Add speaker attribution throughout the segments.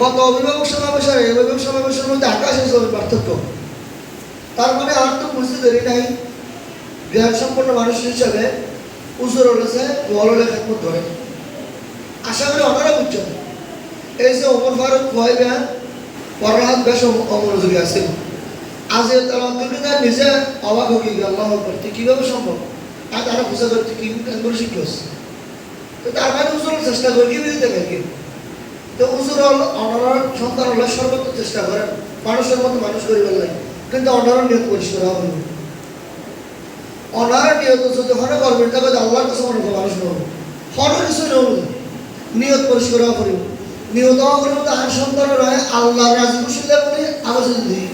Speaker 1: গত অভিভাবক সমাবেশ আর অভিভাবক সমাবেশের মধ্যে আকাশ আছে পার্থক্য। তার মানে আর তো বুঝতে দেরি নাই। জ্ঞান সম্পন্ন মানুষ হিসাবে উজুর হলেছে বললে খেদমত ধরে। আশা করি ওনারা বুঝছেন। এই যে ওমর ফারুক ভয়বা পড়াহাত বেশ অম- অমনোযোগী আছে আজ এ তারা অন্তর্গত নিজে অবাক গেল আল্লাহ করতে কীভাবে সম্ভব? আর তারা বুঝা করতে কি করে শিখল তো তার মানে উজুর চেষ্টা করি কি বুঝতে পারি তো হল অনার সন্তান হলে সর্বোচ্চ চেষ্টা করেন মানুষের মতো মানুষ করি বললেন কিন্তু অনার নিয়ত পরিষ্কার হবে। অনার নিয়ত যদি হনে করবেন, তবে আল্লাহর কাছে মনে করে মানুষ নেব হন কিছু নিয়ত পরিষ্কার হওয়া করিব নিয়ত হওয়া করিব তো আর সন্তানের হয় আল্লাহ রাজি খুশিলে বলে আলোচনা দিই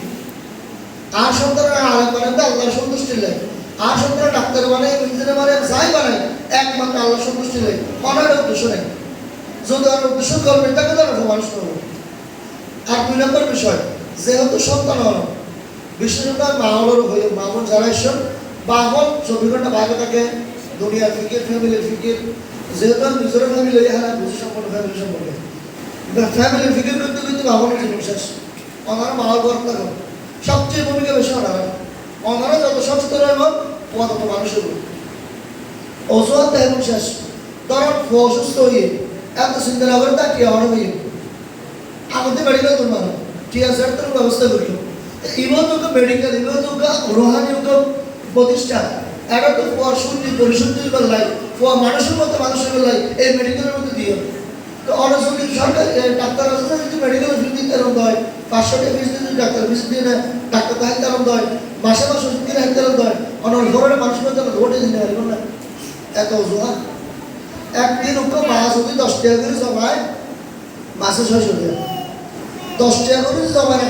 Speaker 1: আর সন্তানের আরেক মানে তো আল্লাহর সন্তুষ্টি লাগে আর সন্তানের ডাক্তার মানে ইঞ্জিনিয়ার মানে যাই বানায়, একমাত্র আল্লাহর সন্তুষ্টি লাগে অনার উদ্দেশ্য নেই যদি আর উদ্দেশ্য করবেন তাকে তো আমরা মানুষ নেব আর দুই নম্বর বিষয়, যেহেতু সন্তান হল বিশেষত মা হয়ে, মা যারা এসব বা হল চব্বিশ ঘণ্টা বাইরে থাকে দুনিয়ার ফিকির ফ্যামিলির ফিকির যেহেতু নিজের ফ্যামিলি হ্যাঁ বুঝি সম্পর্ক ফ্যামিলি সম্পর্কে। ফ্যামিলির ফিকির করতে মা বোনের জীবন শেষ। ওনারা মা গর্ব থাকুন সবচেয়ে ভূমিকা বেশি ওনারা ওনারা যত সচেতন ও তত মানুষ হইব অজুহাত এখন শেষ। ধরুন অসুস্থ হয়ে এত চিন্তা না করে তা কি অনেক হয়ে আমাদের মেডিকেল তো মানো ঠিক আছে, একটা ব্যবস্থা করি ইমতকে মেডিকেল ইমতকে রোহানিকে প্রতিষ্ঠান। এটা তো পরশুদ্ধি পরিশুদ্ধি বেলায় মানুষের মতো মানুষের বেলায় এই মেডিকেলের মধ্যে দিয়ে। তো অনেক যদি সরকার ডাক্তার আছে যদি মেডিকেল ফিস দিতে আরম্ভ হয়, পাঁচশো টাকা ফিস দিতে ডাক্তার ফিস দিয়ে না ডাক্তার তাহাইতে আরম্ভ হয় মাসে মাসে ওষুধ কিনে হাইতে আরম্ভ হয় অনেক ঘরের মানুষের মধ্যে ভোটে দিতে পারব না। এত অজুহাত। একদিন উপরে মাছ যদি দশ টাকা করে জমায় মাসে ছয়শো টাকা। দশ টাকা করে জমায়